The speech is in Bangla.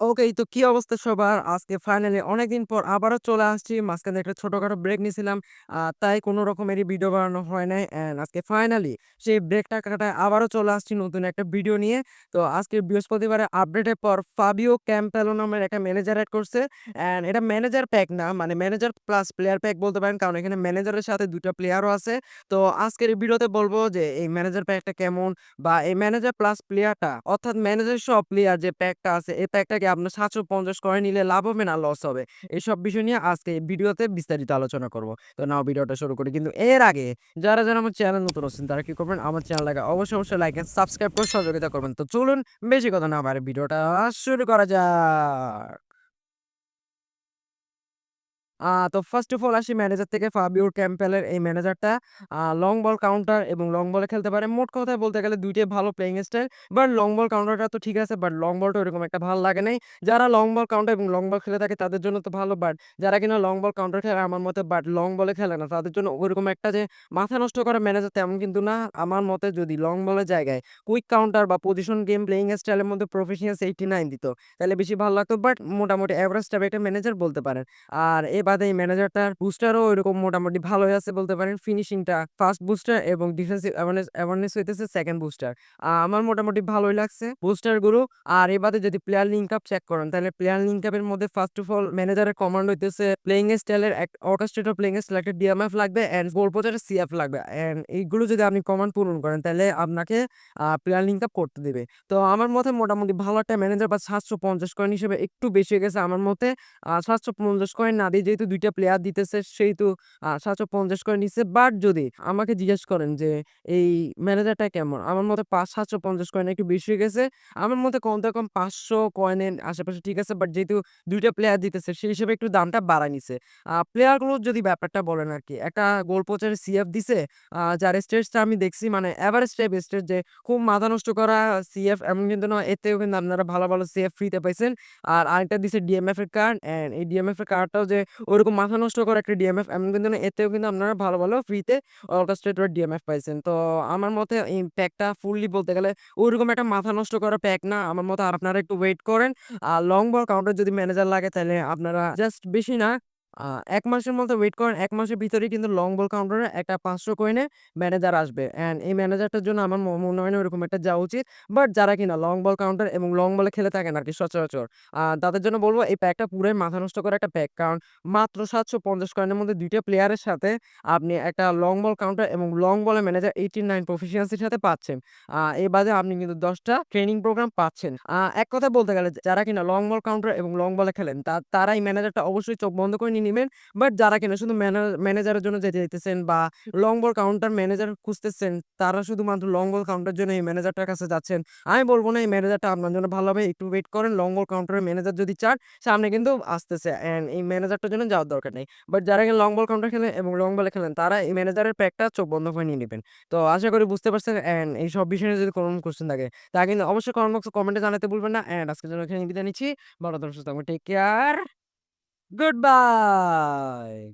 ওকে, তো কি অবস্থা সবার? আজকে ফাইনালি অনেকদিন পর আবারও চলে আসছি। মাঝখানে একটা ছোটখাটো ব্রেক নিয়েছিলাম তাই কোন রকমেরই ভিডিও বানানো হয় নাই। অ্যান্ড আজকে ফাইনালি সেই ব্রেকটা কাটায় আবারও চলে আসছি নতুন একটা ভিডিও নিয়ে। তো আজকে বৃহস্পতিবারের আপডেটের পর ফাবিও ক্যাম্পেলো নামের একটা ম্যানেজার অ্যাড করছে। অ্যান্ড এটা ম্যানেজার প্যাক না, মানে ম্যানেজার প্লাস প্লেয়ার প্যাক বলতে পারেন। কারণ এখানে ম্যানেজারের সাথে ২ টা প্লেয়ারও আছে। তো আজকের এই ভিডিওতে বলব যে এই ম্যানেজার প্যাকটা কেমন? বা এই ম্যানেজার প্লাস প্লেয়ারটা অর্থাৎ ম্যানেজার সহ প্লেয়ার যে প্যাকটা আছে, এই প্যাকটা আপনার ৭৫০ কয়েন নিলে লাভ হবে না লস হবে? এসব বিষয় নিয়ে আজকে এই ভিডিওতে বিস্তারিত আলোচনা করব। তো নাও ভিডিওটা শুরু করি। কিন্তু এর আগে যারা, যারা আমার চ্যানেল নতুন আছেন তারা কি করবেন? আমার চ্যানেলটাকে অবশ্যই, অবশ্যই লাইক এন্ড সাবস্ক্রাইব করে সহযোগিতা করবেন। তো চলুন বেশি কথা না আবার ভিডিওটা শুরু করা যাক। তো ফার্স্ট অফ অল আসি ম্যানেজার থেকে ফাবিও ক্যাম্পেলের এই ম্যানেজারটা লং বল কাউন্টার এবং লং বলে খেলতে পারে। মোট কথায় বলতে গেলে দুইটাই ভালো playing style. But long ball কাউন্টারটা তো ঠিক আছে, বাট লং বলটা ওরকম একটা ভালো লাগে নাই। যারা লং বল কাউন্টার এবং লং বল খেলে থাকে তাদের জন্য তো ভালো, বাট যারা কিনা লং বল কাউন্টার খেলে আমার মতে বাট লং বলে খেলে না, তাদের জন্য ওরকম একটা যে মাথা নষ্ট করা ম্যানেজার তেমন কিন্তু না। আমার মতে যদি লং বলের জায়গায় কুইক কাউন্টার বা পজিশন গেম প্লেইং স্টাইলের মধ্যে প্রফেশনালস 89 দিত, তাহলে বেশি ভালো লাগতো। বাট মোটামুটি এভারেজ টাইপের একটা ম্যানেজার বলতে পারেন। আর এ বাদে এই ম্যানেজারটার বুস্টারও ওইরকম মোটামুটি ভালোই আছে বলতে পারেন। ফিনিশিংটা ফার্স্ট বুস্টার এবং ডিফেন্সিভ অ্যাওয়ারনেস অ্যাওয়ারনেস হইতেছে সেকেন্ড বুস্টার। আমার মোটামুটি ভালোই লাগছে বুস্টারগুলো। আর এ বাদে যদি প্লেয়ার লিঙ্ক আপ চেক করেন, তাহলে প্লেয়ার লিঙ্ক আপের মধ্যে ফার্স্ট অফ অল ম্যানেজারের কমান্ড হইতেছে প্লেইং স্টাইলের এক অর্কেস্ট্রেটর প্লেইং স্টাইল একটা ডিএমএফ লাগবে অ্যান্ড গোল পোস্টের সিএফ লাগবে। অ্যান্ড এইগুলো যদি আপনি কমান্ড পূরণ করেন, তাহলে আপনাকে প্লেয়ার লিঙ্ক আপ করতে দেবে তো আমার মতে মোটামুটি ভালো একটা ম্যানেজার বা ৭৫০ কয়েন হিসেবে একটু বেশি হয়ে গেছে আমার মতে। সাতশো পঞ্চাশ কয়েন না দিয়ে যেহেতু ২ টা প্লেয়ার দিতেছে সেহেতু আ ৭৫০ কয়েন নিচ্ছে। বাট যদি আমাকে জিজ্ঞেস করেন যে এই ম্যানেজারটা কেমন? আমার মতে পাঁচ ৭৫০ কয়েন একটু বেশি হয়ে গেছে। আমার মতে কমতে কম ৫০০ কয়েনের আশেপাশে ঠিক আছে। বাট যেহেতু ২ টা প্লেয়ার দিতেছে সেই হিসেবে একটু দামটা বাড়ায় নিছে। আ প্লেয়ারগুলোর যদি ব্যাপারটা বলেন আরকি, একটা গোল পোস্টের সিএফ দিছে। যার স্টেটসটা আমি দেখছি মানে এভারেজ টাইপ স্টেট যে খুব মাথা নষ্ট করা সিএফ এমন কিন্তু না। থেকেও কিন্তু আপনারা ভালো, ভালো সিএফ ফ্রিতে পাইছেন। আর আরেকটা দিছে ডিএমএফ এর কার্ড অ্যান্ড এই ডিএমএফ এর কার্ডটাও যে ওরকম মাথা নষ্ট করা একটা ডিএমএফ এমন কিন্তু এতেও কিন্তু আপনারা ভালো, ভালো ফ্রিতে অর্কেস্ট্রেটর ডিএমএফ পাইছেন। তো আমার মতে এই প্যাকটা ফুললি বলতে গেলে ওরকম একটা মাথা নষ্ট করা প্যাক না। আমার মতে আপনারা একটু ওয়েট করেন। আর লং বল কাউন্টার যদি ম্যানেজার লাগে তাহলে আপনারা জাস্ট বেশি না ১ মাসের মতো ওয়েট করেন। এক মাসের ভিতরেই কিন্তু লং বল কাউন্টারে একটা ৫০০ কয়েনের ম্যানেজার আসবে। অ্যান্ড এই ম্যানেজারটার জন্য আমার মনে হয় না ওরকম একটা যাওয়া উচিত। বাট যারা কিনা লং বল কাউন্টার এবং লং বলে খেলে থাকেন আরকি সচরাচর, তাদের জন্য বলব এই প্যাকটা পুরাই মাথা নষ্ট করা একটা প্যাক। কারণ মাত্র ৭৫০ কয়েনের মধ্যে দুইটা প্লেয়ারের সাথে আপনি একটা লং বল কাউন্টার এবং লং বলে ম্যানেজার 89 প্রফিসিয়েন্সির সাথে পাচ্ছেন। আ এ বাদে আপনি কিন্তু দশটা ট্রেনিং প্রোগ্রাম পাচ্ছেন। এক কথায় বলতে গেলে যারা কিনা লং বল কাউন্টার এবং লং বলে খেলেন তারা এই ম্যানেজারটা অবশ্যই চোখ বন্ধ করে নিবেন। বাট যারা কিনা শুধু ম্যানেজারের জন্য যেতে চাইতেছেন বা লং বল কাউন্টার ম্যানেজার খুঁজতেছেন, তারা শুধুমাত্র লং বল কাউন্টার জন্য এই ম্যানেজারটার কাছে যাচ্ছেন। আমি বলব না এই ম্যানেজারটা আপনার জন্য ভালো হবে। একটু ওয়েট করেন। লং বল কাউন্টারের ম্যানেজার যদি চান, সামনে কিন্তু আসতেছে অ্যান্ড এই ম্যানেজারটার জন্য যাওয়ার দরকার নেই। বাট যারা কিনা লং বল কাউন্টার খেলেন এবং লং বলে খেলেন, তারা এই ম্যানেজারের প্যাকটা চোখ বন্ধ করে নিয়ে নিবেন। তো আশা করি বুঝতে পারছেন অ্যান্ড এই সব বিষয়ে যদি কোনো কোয়েশ্চেন থাকে, তা কিন্তু অবশ্যই কমেন্ট বক্সে কমেন্টে জানাতে ভুলবেন না। অ্যান্ড আজকের জন্য এখানেই বিদায় নিচ্ছি। ভালো থাকবেন, সুস্থ। Take care. Goodbye.